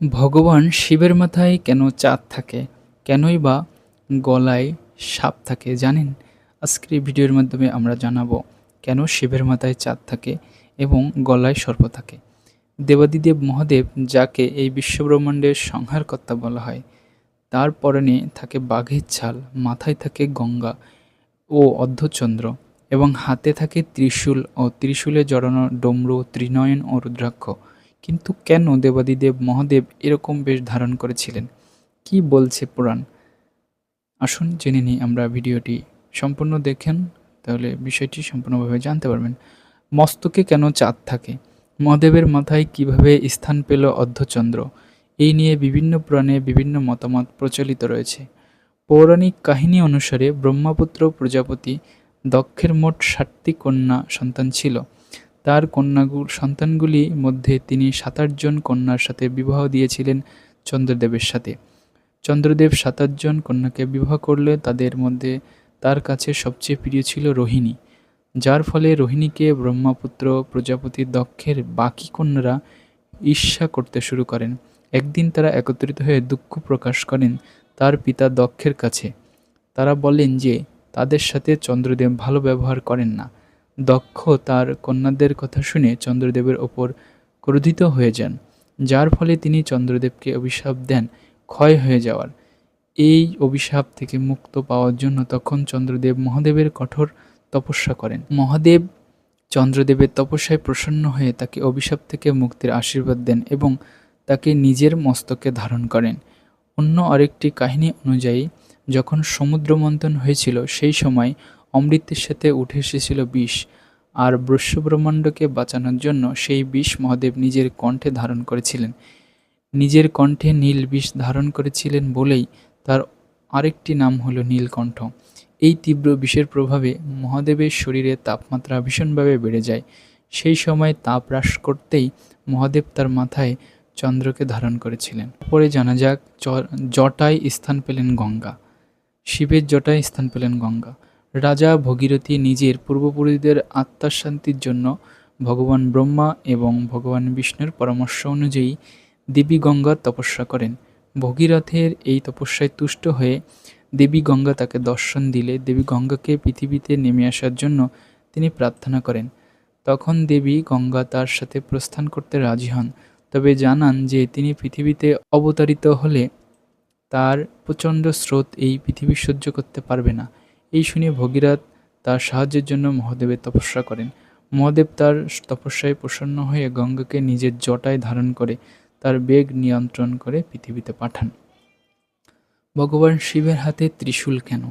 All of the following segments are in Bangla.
ভগবান শিবের মাথায় কেন চাঁদ থাকে? কেনই বা গলায় সাপ থাকে, জানেন? আজকের এই ভিডিওর মাধ্যমে আমরা জানাব কেন শিবের মাথায় চাঁদ থাকে এবং গলায় সর্প থাকে। দেবাদিদেব মহাদেব, যাকে এই বিশ্বব্রহ্মাণ্ডের সংহারকর্তা বলা হয়, তার পরনে থাকে বাঘের ছাল, মাথায় থাকে গঙ্গা ও অর্ধচন্দ্র এবং হাতে থাকে ত্রিশূল ও ত্রিশূলে জড়ানো ডমরু, ত্রিনয়ন ও রুদ্রাক্ষ। কিন্তু কেন দেবাদিদেব মহাদেব এরকম বেশ ধারণ করেছিলেন? কি বলছে পুরাণ? আসুন জেনে নিই আমরা ভিডিওটি সম্পূর্ণ দেখেন, তাহলে বিষয়টি সম্পূর্ণভাবে জানতে পারবেন। মস্তকে কেন চাঁদ থাকে? মহাদেবের মাথায় কীভাবে স্থান পেল অর্ধচন্দ্র? এই নিয়ে বিভিন্ন পুরাণে বিভিন্ন মতামত প্রচলিত রয়েছে। পৌরাণিক কাহিনী অনুসারে ব্রহ্মপুত্র প্রজাপতি দক্ষের মোট ষাটটি কন্যা সন্তান ছিল। তার কন্যাগুর সন্তানগুলি মধ্যে তিনি সাতাশজন কন্যার সাথে বিবাহ দিয়েছিলেন চন্দ্রদেবের সাথে। চন্দ্রদেব সাতাশজন কন্যাকে বিবাহ করলে তাদের মধ্যে তার কাছে সবচেয়ে প্রিয় ছিল রোহিণী। যার ফলে রোহিণীকে ব্রহ্মপুত্র প্রজাপতি দক্ষের বাকি কন্যারা ঈর্ষা করতে শুরু করেন। একদিন তারা একত্রিত হয়ে দুঃখ প্রকাশ করেন তার পিতা দক্ষের কাছে। তারা বলেন যে, তাদের সাথে চন্দ্রদেব ভালো ব্যবহার করেন না। দক্ষ তার কন্যাদের কথা শুনে চন্দ্রদেবের ওপর ক্রোধিত হয়ে যান, যার ফলে তিনি চন্দ্রদেবকে অভিশাপ দেন, ক্ষয় হয়ে যাওয়ার। এই অভিশাপ থেকে মুক্ত পাওয়ার জন্য তখন চন্দ্রদেব মহাদেবের কঠোর তপস্যা করেন। মহাদেব চন্দ্রদেবের তপস্যায় প্রসন্ন হয়ে তাকে অভিশাপ থেকে মুক্তির আশীর্বাদ দেন এবং তাকে নিজের মস্তকে ধারণ করেন। অন্য আরেকটি কাহিনী অনুযায়ী, যখন সমুদ্র মন্থন হয়েছিল, সেই সময় অমৃতের সাথে উঠে এসেছিল বিষ, আর ব্রহ্মব্রহ্মাণ্ডকে বাঁচানোর জন্য সেই বিষ মহাদেব নিজের কণ্ঠে ধারণ করেছিলেন। নিজের কণ্ঠে নীল বিষ ধারণ করেছিলেন বলেই তার আরেকটি নাম হলো নীলকণ্ঠ। এই তীব্র বিষের প্রভাবে মহাদেবের শরীরে তাপমাত্রা ভীষণভাবে বেড়ে যায়। সেই সময় তাপ হ্রাস করতেই মহাদেব তার মাথায় চন্দ্রকে ধারণ করেছিলেন। পরে জানা যাক জটায় স্থান পেলেন গঙ্গা। শিবের জটায় স্থান পেলেন গঙ্গা। রাজা ভগীরথী নিজের পূর্বপুরুষদের আত্মার শান্তির জন্য ভগবান ব্রহ্মা এবং ভগবান বিষ্ণুর পরামর্শ অনুযায়ী দেবী গঙ্গার তপস্যা করেন। ভগীরথের এই তপস্যায় তুষ্ট হয়ে দেবী গঙ্গা তাকে দর্শন দিলে দেবী গঙ্গাকে পৃথিবীতে নেমে আসার জন্য তিনি প্রার্থনা করেন। তখন দেবী গঙ্গা তার সাথে প্রস্থান করতে রাজি হন। তবে জানান যে তিনি পৃথিবীতে অবতারিত হলে তার প্রচণ্ড স্রোত এই পৃথিবী সহ্য করতে পারবে না। এই শুনে ভগীরথ তার সাহায্যের জন্য মহাদেবের তপস্যা করেন। মহাদেব তার তপস্যায় প্রসন্ন হয়ে গঙ্গাকে নিজের জটায় ধারণ করে তার বেগ নিয়ন্ত্রণ করে পৃথিবীতে পাঠান। ভগবান শিবের হাতে ত্রিশূল কেন?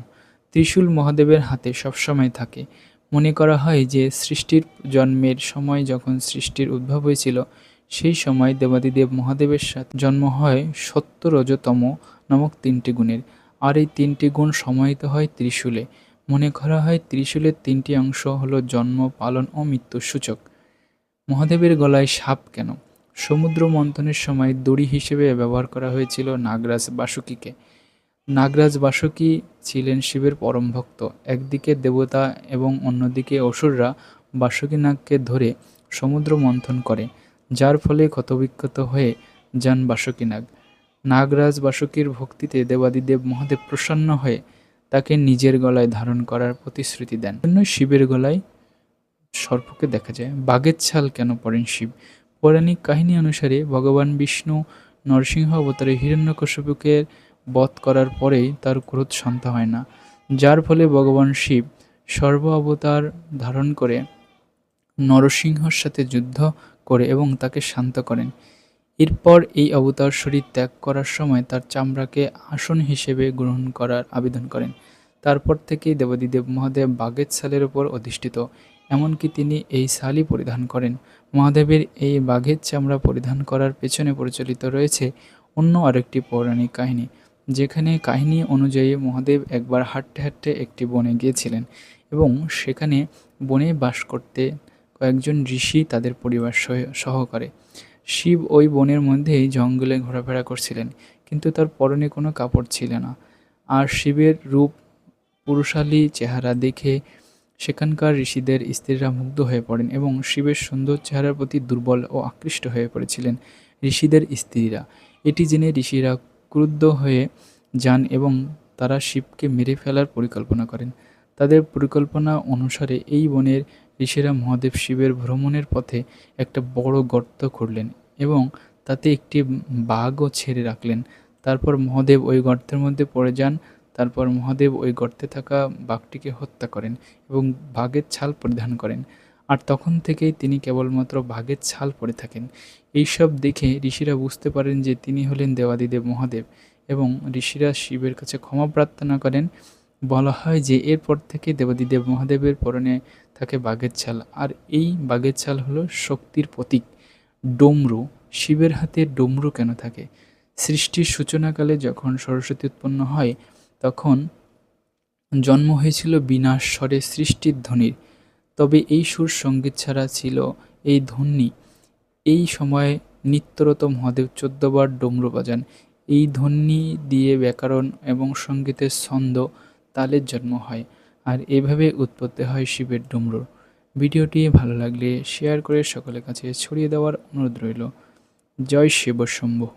ত্রিশূল মহাদেবের হাতে সবসময় থাকে। মনে করা হয় যে, সৃষ্টির জন্মের সময় যখন সৃষ্টির উদ্ভব হয়েছিল, সেই সময় দেবাদিদেব মহাদেবের সাথে জন্ম হয় সত্য রজতম নামক তিনটি গুণের। আর এই তিনটি গুণ সমাহিত হয় ত্রিশূলে। মনে করা হয় ত্রিশূলের তিনটি অংশ হলো জন্ম, পালন ও মৃত্যুর সূচক। মহাদেবের গলায় সাপ কেন? সমুদ্র মন্থনের সময় দড়ি হিসেবে ব্যবহার করা হয়েছিল নাগরাজ বাসুকীকে। নাগরাজ বাসুকী ছিলেন শিবের পরম ভক্ত। একদিকে দেবতা এবং অন্যদিকে অসুররা বাসুকী নাগকে ধরে সমুদ্র মন্থন করে, যার ফলে ক্ষতবিক্ষত হয়ে যান বাসুকী নাগ নাগরাজ বাসুকীর ভক্তিতে দেবাদিদেব মহাদেব প্রসন্ন হয়ে তাকে নিজের গলায় ধারণ করার প্রতিশ্রুতি দেন। জন্য শিবের গলায় সর্পকে দেখা যায়। বাঘের ছাল কেন পড়েন শিব? পৌরাণিক কাহিনী অনুসারে ভগবান বিষ্ণু নরসিংহ অবতারে হিরণ্যকশ্যপুকে বধ করার পরেই তার ক্রোধ শান্ত হয় না। যার ফলে ভগবান শিব সর্ব অবতার ধারণ করে নরসিংহর সাথে যুদ্ধ করে এবং তাকে শান্ত করেন। এরপর এই অবতার শরীর ত্যাগ করার সময় তার চামড়াকে আসন হিসেবে গ্রহণ করার আবেদন করেন। তারপর থেকেই দেবাদিদেব মহাদেব বাগের সালের উপর অধিষ্ঠিত। এমনকি তিনি এই শালই পরিধান করেন। মহাদেবের এই বাঘের চামড়া পরিধান করার পেছনে প্রচলিত রয়েছে অন্য আরেকটি পৌরাণিক কাহিনী, যেখানে কাহিনী অনুযায়ী মহাদেব একবার হাঁটতে হাঁটতে একটি বনে গিয়েছিলেন এবং সেখানে বনে বাস করতে কয়েকজন ঋষি তাদের পরিবার সহ, সহকারে। শিব ওই বনের মধ্যেই জঙ্গলে ঘোরাফেরা করছিলেন, কিন্তু তার পরনে কোনো কাপড় ছিল না। আর শিবের রূপ, পুরুষালী চেহারা দেখে সেখানকার ঋষিদের স্ত্রীরা মুগ্ধ হয়ে পড়েন এবং শিবের সুন্দর চেহারার প্রতি দুর্বল ও আকৃষ্ট হয়ে পড়েছিলেন ঋষিদের স্ত্রীরা। এটি জেনে ঋষিরা ক্রুদ্ধ হয়ে যান এবং তারা শিবকে মেরে ফেলার পরিকল্পনা করেন। তাদের পরিকল্পনা অনুসারে এই বনের ঋষিরা মহাদেব শিবের ভ্রমণের পথে একটা বড় গর্ত করলেন এবং তাতে একটি বাঘও ছেড়ে রাখলেন। তারপর মহাদেব ওই গর্তের মধ্যে পড়ে যান, তারপর মহাদেব ওই গর্তে থাকা বাঘটিকে হত্যা করেন এবং বাঘের ছাল পরিধান করেন। আর তখন থেকেই তিনি কেবলমাত্র বাঘের ছাল পরে থাকেন। এইসব দেখে ঋষিরা বুঝতে পারেন যে তিনি হলেন দেবাদিদেব মহাদেব এবং ঋষিরা শিবের কাছে ক্ষমা প্রার্থনা করেন বলা হয় যে এরপর থেকে দেবাদিদেব মহাদেবের পরনে থাকে বাঘের ছাল। আর এই বাঘের ছাল হলো শক্তির প্রতীক। ডমরু, শিবের হাতে ডমরু কেন থাকে? সৃষ্টির সূচনাকালে যখন সরস্বতী উৎপন্ন হয়, তখন জন্ম হয়েছিল বিনাশ স্বরে সৃষ্টির ধ্বনির। তবে এই সুর সংগীত ছাড়া ছিল এই ধ্বনি। এই সময়ে নিত্যরত মহাদেব চোদ্দবার ডমরু বাজান। এই ধ্বনি দিয়ে ব্যাকরণ এবং সঙ্গীতের ছন্দ তালের জন্ম হয় আর এভাবে উৎপত্তি হয় শিবের ডুমরু ভিডিওটি ভালো লাগলে শেয়ার করে সকলের কাছে ছড়িয়ে দেওয়ার অনুরোধ রইল। জয় শিব শম্ভু।